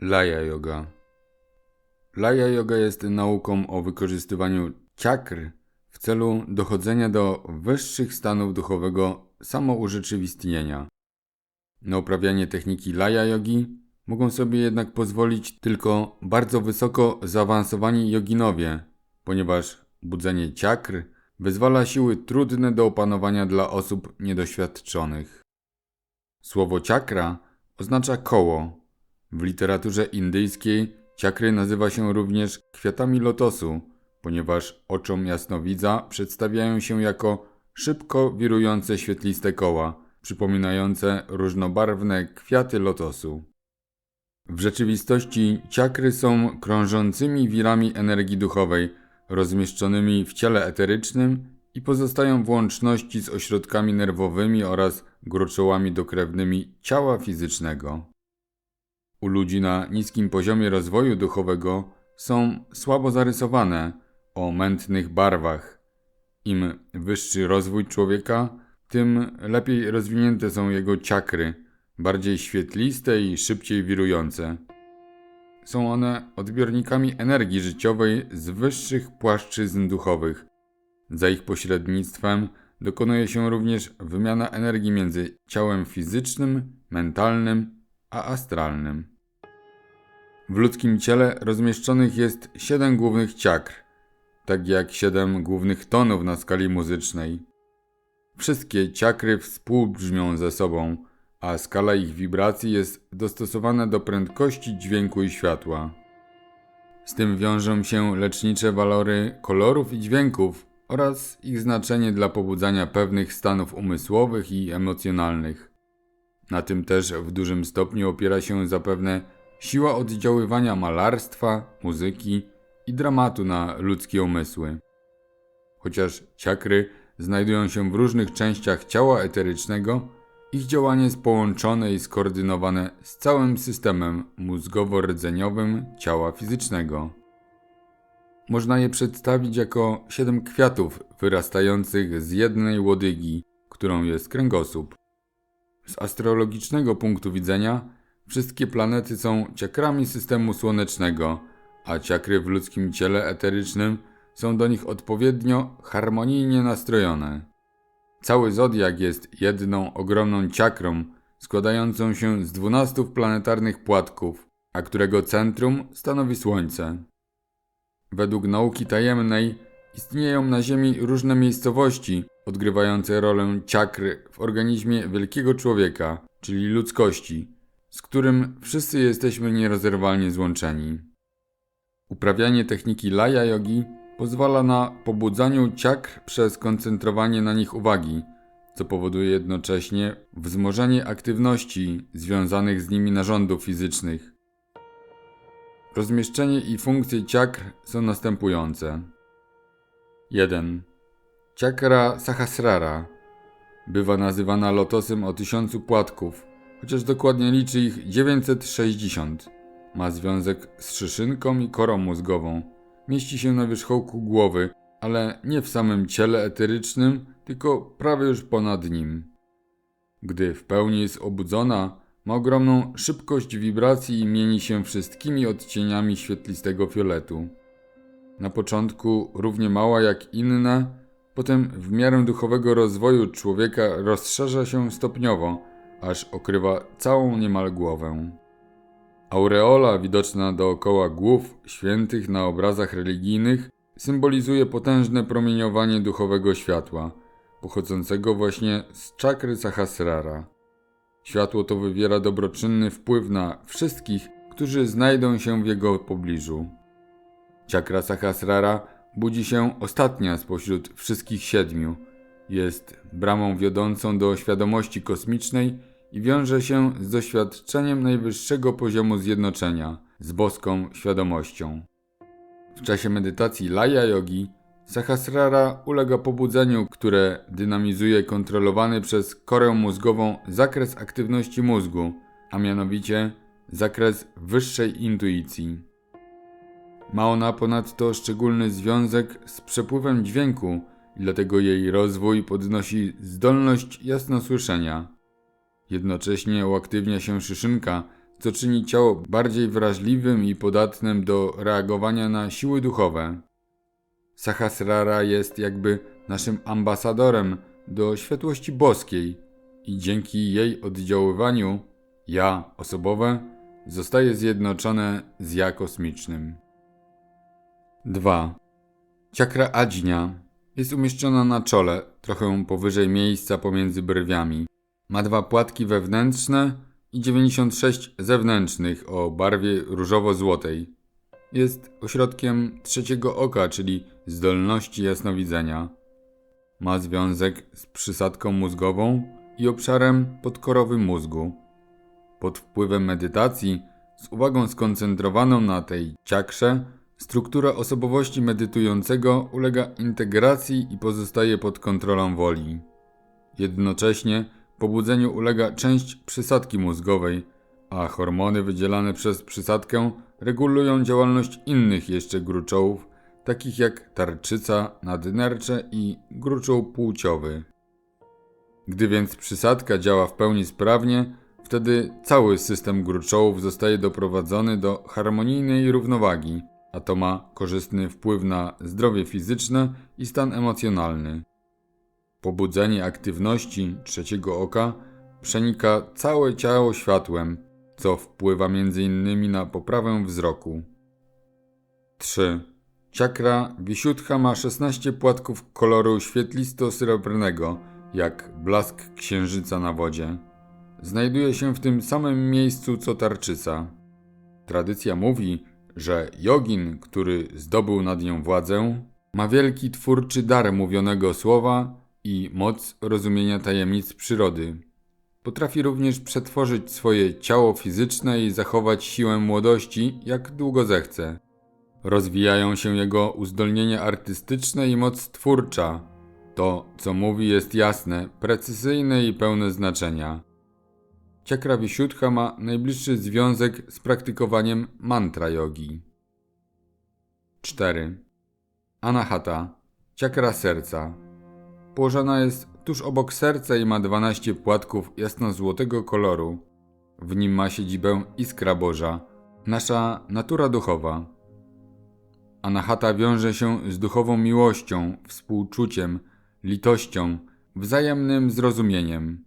Laya Yoga. Laya Yoga jest nauką o wykorzystywaniu czakr w celu dochodzenia do wyższych stanów duchowego samourzeczywistnienia. Na uprawianie techniki Laya Yogi mogą sobie jednak pozwolić tylko bardzo wysoko zaawansowani joginowie, ponieważ budzenie czakr wyzwala siły trudne do opanowania dla osób niedoświadczonych. Słowo czakra oznacza koło. W literaturze indyjskiej czakry nazywa się również kwiatami lotosu, ponieważ oczom jasnowidza przedstawiają się jako szybko wirujące świetliste koła, przypominające różnobarwne kwiaty lotosu. W rzeczywistości czakry są krążącymi wirami energii duchowej, rozmieszczonymi w ciele eterycznym i pozostają w łączności z ośrodkami nerwowymi oraz gruczołami dokrewnymi ciała fizycznego. U ludzi na niskim poziomie rozwoju duchowego są słabo zarysowane, o mętnych barwach. Im wyższy rozwój człowieka, tym lepiej rozwinięte są jego czakry, bardziej świetliste i szybciej wirujące. Są one odbiornikami energii życiowej z wyższych płaszczyzn duchowych. Za ich pośrednictwem dokonuje się również wymiana energii między ciałem fizycznym, mentalnym a astralnym. W ludzkim ciele rozmieszczonych jest siedem głównych czakr, tak jak siedem głównych tonów na skali muzycznej. Wszystkie czakry współbrzmią ze sobą, a skala ich wibracji jest dostosowana do prędkości dźwięku i światła. Z tym wiążą się lecznicze walory kolorów i dźwięków oraz ich znaczenie dla pobudzania pewnych stanów umysłowych i emocjonalnych. Na tym też w dużym stopniu opiera się zapewne siła oddziaływania malarstwa, muzyki i dramatu na ludzkie umysły. Chociaż ciakry znajdują się w różnych częściach ciała eterycznego, ich działanie jest połączone i skoordynowane z całym systemem mózgowo-rdzeniowym ciała fizycznego. Można je przedstawić jako siedem kwiatów wyrastających z jednej łodygi, którą jest kręgosłup. Z astrologicznego punktu widzenia wszystkie planety są ciakrami systemu słonecznego, a ciakry w ludzkim ciele eterycznym są do nich odpowiednio harmonijnie nastrojone. Cały zodiak jest jedną ogromną ciakrą składającą się z dwunastu planetarnych płatków, a którego centrum stanowi Słońce. Według nauki tajemnej istnieją na Ziemi różne miejscowości odgrywające rolę ciakry w organizmie wielkiego człowieka, czyli ludzkości, z którym wszyscy jesteśmy nierozerwalnie złączeni. Uprawianie techniki Laya Yogi pozwala na pobudzaniu ciakr przez koncentrowanie na nich uwagi, co powoduje jednocześnie wzmożenie aktywności związanych z nimi narządów fizycznych. Rozmieszczenie i funkcje ciakr są następujące. 1. Czakra Sahasrara bywa nazywana lotosem o tysiącu płatków, chociaż dokładnie liczy ich 960. Ma związek z szyszynką i korą mózgową. Mieści się na wierzchołku głowy, ale nie w samym ciele eterycznym, tylko prawie już ponad nim. Gdy w pełni jest obudzona, ma ogromną szybkość wibracji i mieni się wszystkimi odcieniami świetlistego fioletu. Na początku równie mała jak inne, potem w miarę duchowego rozwoju człowieka rozszerza się stopniowo, aż okrywa całą niemal głowę. Aureola widoczna dookoła głów świętych na obrazach religijnych symbolizuje potężne promieniowanie duchowego światła, pochodzącego właśnie z czakry Sahasrara. Światło to wywiera dobroczynny wpływ na wszystkich, którzy znajdą się w jego pobliżu. Czakra Sahasrara budzi się ostatnia spośród wszystkich siedmiu. Jest bramą wiodącą do świadomości kosmicznej i wiąże się z doświadczeniem najwyższego poziomu zjednoczenia z boską świadomością. W czasie medytacji Laya Yogi Sahasrara ulega pobudzeniu, które dynamizuje kontrolowany przez korę mózgową zakres aktywności mózgu, a mianowicie zakres wyższej intuicji. Ma ona ponadto szczególny związek z przepływem dźwięku, dlatego jej rozwój podnosi zdolność jasnosłyszenia. Jednocześnie uaktywnia się szyszynka, co czyni ciało bardziej wrażliwym i podatnym do reagowania na siły duchowe. Sahasrara jest jakby naszym ambasadorem do światłości boskiej i dzięki jej oddziaływaniu ja osobowe zostaje zjednoczone z ja kosmicznym. 2. Ciakra Adźnia jest umieszczona na czole, trochę powyżej miejsca pomiędzy brwiami. Ma dwa płatki wewnętrzne i 96 zewnętrznych o barwie różowo-złotej. Jest ośrodkiem trzeciego oka, czyli zdolności jasnowidzenia. Ma związek z przysadką mózgową i obszarem podkorowym mózgu. Pod wpływem medytacji, z uwagą skoncentrowaną na tej ciakrze, struktura osobowości medytującego ulega integracji i pozostaje pod kontrolą woli. Jednocześnie pobudzeniu ulega część przysadki mózgowej, a hormony wydzielane przez przysadkę regulują działalność innych jeszcze gruczołów, takich jak tarczyca, nadnercze i gruczoł płciowy. Gdy więc przysadka działa w pełni sprawnie, wtedy cały system gruczołów zostaje doprowadzony do harmonijnej równowagi, a to ma korzystny wpływ na zdrowie fizyczne i stan emocjonalny. Pobudzenie aktywności trzeciego oka przenika całe ciało światłem, co wpływa m.in. na poprawę wzroku. 3. Ciakra Wisiuddha ma 16 płatków koloru świetlisto-srebrnego, jak blask księżyca na wodzie. Znajduje się w tym samym miejscu co tarczyca. Tradycja mówi, że jogin, który zdobył nad nią władzę, ma wielki twórczy dar mówionego słowa i moc rozumienia tajemnic przyrody. Potrafi również przetworzyć swoje ciało fizyczne i zachować siłę młodości, jak długo zechce. Rozwijają się jego uzdolnienia artystyczne i moc twórcza. To, co mówi, jest jasne, precyzyjne i pełne znaczenia. Ciakra Wisiuddha ma najbliższy związek z praktykowaniem mantra yogi. 4. Anahata, ciakra serca. Położona jest tuż obok serca i ma 12 płatków jasno-złotego koloru. W nim ma siedzibę iskra Boża, nasza natura duchowa. Anahata wiąże się z duchową miłością, współczuciem, litością, wzajemnym zrozumieniem.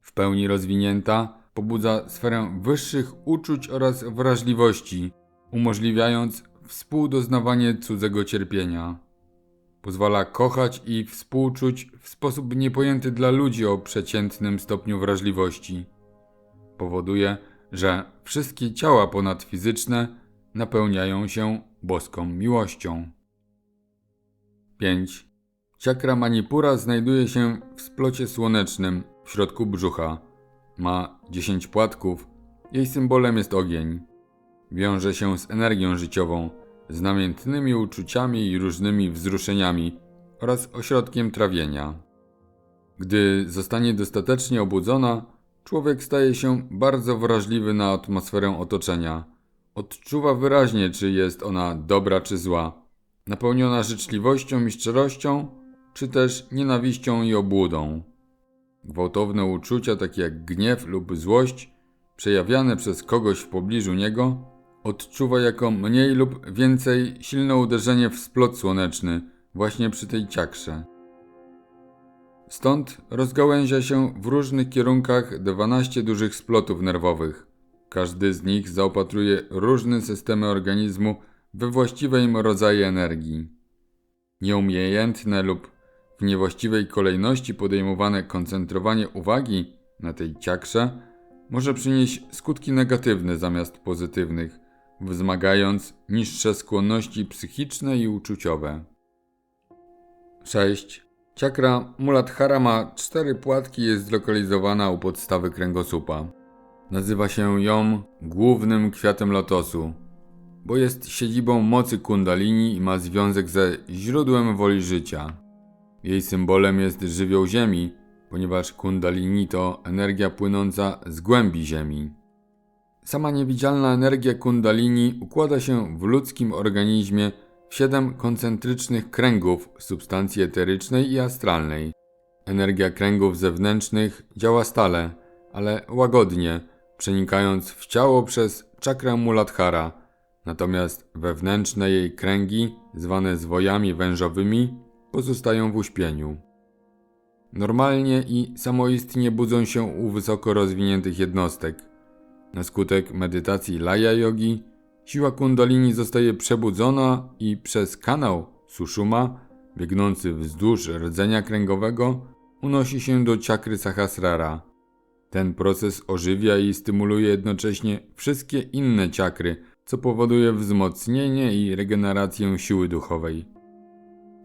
W pełni rozwinięta pobudza sferę wyższych uczuć oraz wrażliwości, umożliwiając współdoznawanie cudzego cierpienia. Pozwala kochać i współczuć w sposób niepojęty dla ludzi o przeciętnym stopniu wrażliwości. Powoduje, że wszystkie ciała ponadfizyczne napełniają się boską miłością. 5. Ciakra Manipura znajduje się w splocie słonecznym w środku brzucha. Ma 10 płatków. Jej symbolem jest ogień. Wiąże się z energią życiową, z namiętnymi uczuciami i różnymi wzruszeniami oraz ośrodkiem trawienia. Gdy zostanie dostatecznie obudzona, człowiek staje się bardzo wrażliwy na atmosferę otoczenia. Odczuwa wyraźnie, czy jest ona dobra czy zła, napełniona życzliwością i szczerością, czy też nienawiścią i obłudą. Gwałtowne uczucia, takie jak gniew lub złość, przejawiane przez kogoś w pobliżu niego, odczuwa jako mniej lub więcej silne uderzenie w splot słoneczny, właśnie przy tej ciakrze. Stąd rozgałęzia się w różnych kierunkach 12 dużych splotów nerwowych. Każdy z nich zaopatruje różne systemy organizmu we właściwe im rodzaje energii. Nieumiejętne lub w niewłaściwej kolejności podejmowane koncentrowanie uwagi na tej ciakrze może przynieść skutki negatywne zamiast pozytywnych, wzmagając niższe skłonności psychiczne i uczuciowe. 6. Ciakra Muladhara ma cztery płatki i jest zlokalizowana u podstawy kręgosłupa. Nazywa się ją głównym kwiatem lotosu, bo jest siedzibą mocy kundalini i ma związek ze źródłem woli życia. Jej symbolem jest żywioł Ziemi, ponieważ kundalini to energia płynąca z głębi Ziemi. Sama niewidzialna energia kundalini układa się w ludzkim organizmie w siedem koncentrycznych kręgów substancji eterycznej i astralnej. Energia kręgów zewnętrznych działa stale, ale łagodnie, przenikając w ciało przez czakrę Muladhara, natomiast wewnętrzne jej kręgi, zwane zwojami wężowymi, pozostają w uśpieniu. Normalnie i samoistnie budzą się u wysoko rozwiniętych jednostek. Na skutek medytacji Laya Yogi, siła kundalini zostaje przebudzona i przez kanał Sushuma, biegnący wzdłuż rdzenia kręgowego, unosi się do czakry Sahasrara. Ten proces ożywia i stymuluje jednocześnie wszystkie inne czakry, co powoduje wzmocnienie i regenerację siły duchowej.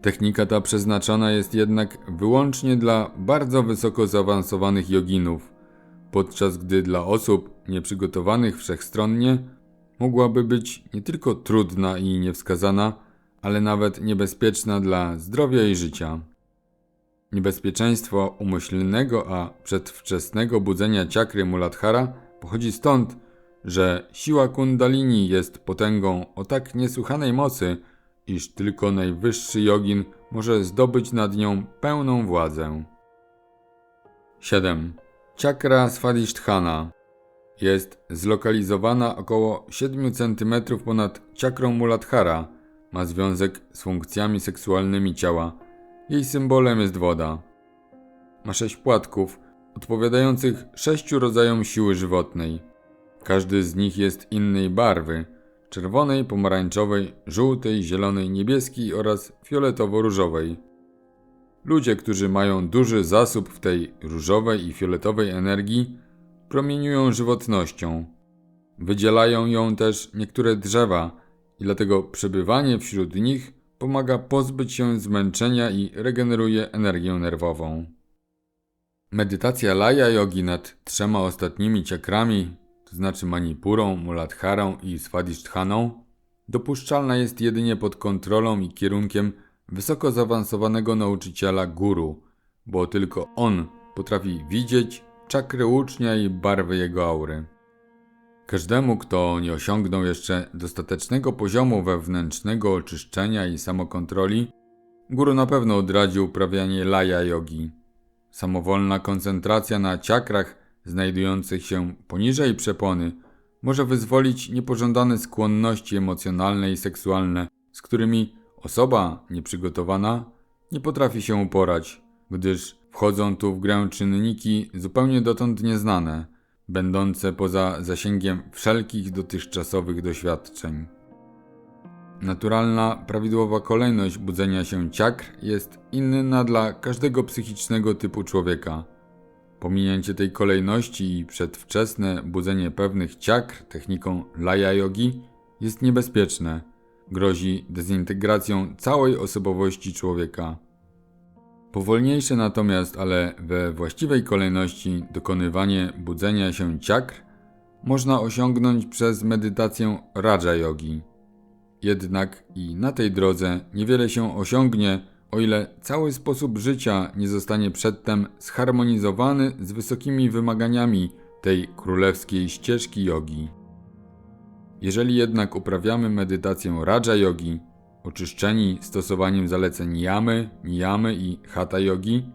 Technika ta przeznaczona jest jednak wyłącznie dla bardzo wysoko zaawansowanych joginów, podczas gdy dla osób nieprzygotowanych wszechstronnie mogłaby być nie tylko trudna i niewskazana, ale nawet niebezpieczna dla zdrowia i życia. Niebezpieczeństwo umyślnego, a przedwczesnego budzenia czakry Muladhara pochodzi stąd, że siła kundalini jest potęgą o tak niesłychanej mocy, iż tylko najwyższy jogin może zdobyć nad nią pełną władzę. 7. Czakra Swadhisthana jest zlokalizowana około 7 cm ponad czakrą Muladhara. Ma związek z funkcjami seksualnymi ciała. Jej symbolem jest woda. Ma sześć płatków, odpowiadających sześciu rodzajom siły żywotnej. Każdy z nich jest innej barwy czerwonej, pomarańczowej, żółtej, zielonej, niebieskiej oraz fioletowo-różowej. Ludzie, którzy mają duży zasób w tej różowej i fioletowej energii, promieniują żywotnością. Wydzielają ją też niektóre drzewa i dlatego przebywanie wśród nich pomaga pozbyć się zmęczenia i regeneruje energię nerwową. Medytacja Laya Yogi nad trzema ostatnimi czakrami, to znaczy Manipurą, Muladharą i Swadhishthaną, dopuszczalna jest jedynie pod kontrolą i kierunkiem wysoko zaawansowanego nauczyciela guru, bo tylko on potrafi widzieć czakry ucznia i barwy jego aury. Każdemu, kto nie osiągnął jeszcze dostatecznego poziomu wewnętrznego oczyszczenia i samokontroli, guru na pewno odradzi uprawianie laya yogi. Samowolna koncentracja na czakrach znajdujących się poniżej przepony może wyzwolić niepożądane skłonności emocjonalne i seksualne, z którymi osoba nieprzygotowana nie potrafi się uporać, gdyż wchodzą tu w grę czynniki zupełnie dotąd nieznane, będące poza zasięgiem wszelkich dotychczasowych doświadczeń. Naturalna, prawidłowa kolejność budzenia się czakr jest inna dla każdego psychicznego typu człowieka. Pominięcie tej kolejności i przedwczesne budzenie pewnych czakr techniką laya yogi jest niebezpieczne. Grozi dezintegracją całej osobowości człowieka. Powolniejsze natomiast, ale we właściwej kolejności dokonywanie budzenia się czakr można osiągnąć przez medytację Raja Yogi. Jednak i na tej drodze niewiele się osiągnie, o ile cały sposób życia nie zostanie przedtem zharmonizowany z wysokimi wymaganiami tej królewskiej ścieżki jogi. Jeżeli jednak uprawiamy medytację Raja Yogi, oczyszczeni stosowaniem zaleceń yamy, niyamy i hatha yogi,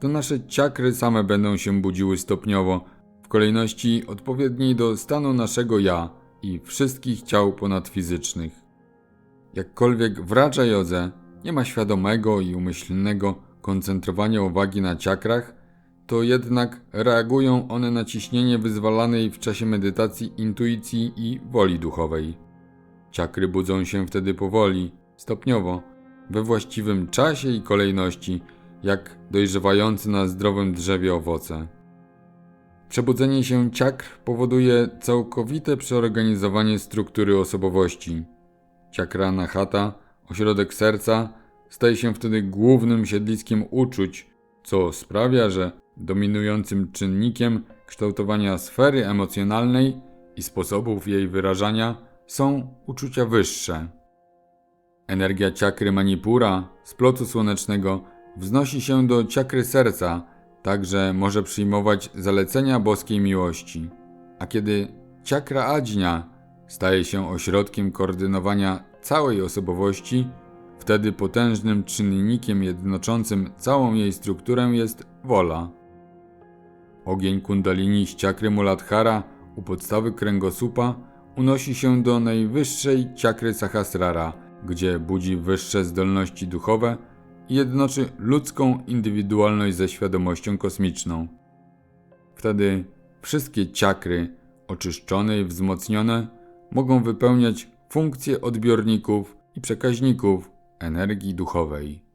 to nasze czakry same będą się budziły stopniowo w kolejności odpowiedniej do stanu naszego ja i wszystkich ciał ponadfizycznych. Jakkolwiek w Raja Jodze nie ma świadomego i umyślnego koncentrowania uwagi na czakrach, to jednak reagują one na ciśnienie wyzwalanej w czasie medytacji intuicji i woli duchowej. Czakry budzą się wtedy powoli, stopniowo, we właściwym czasie i kolejności, jak dojrzewający na zdrowym drzewie owoce. Przebudzenie się czakr powoduje całkowite przeorganizowanie struktury osobowości. Czakra Nahata, ośrodek serca, staje się wtedy głównym siedliskiem uczuć, co sprawia, że dominującym czynnikiem kształtowania sfery emocjonalnej i sposobów jej wyrażania są uczucia wyższe. Energia czakry Manipura z plotu słonecznego wznosi się do czakry serca, także może przyjmować zalecenia boskiej miłości. A kiedy czakra Adźnia staje się ośrodkiem koordynowania całej osobowości, wtedy potężnym czynnikiem jednoczącym całą jej strukturę jest wola. Ogień kundalini z czakry Muladhara u podstawy kręgosłupa unosi się do najwyższej ciakry Sahasrara, gdzie budzi wyższe zdolności duchowe i jednoczy ludzką indywidualność ze świadomością kosmiczną. Wtedy wszystkie ciakry, oczyszczone i wzmocnione, mogą wypełniać funkcje odbiorników i przekaźników energii duchowej.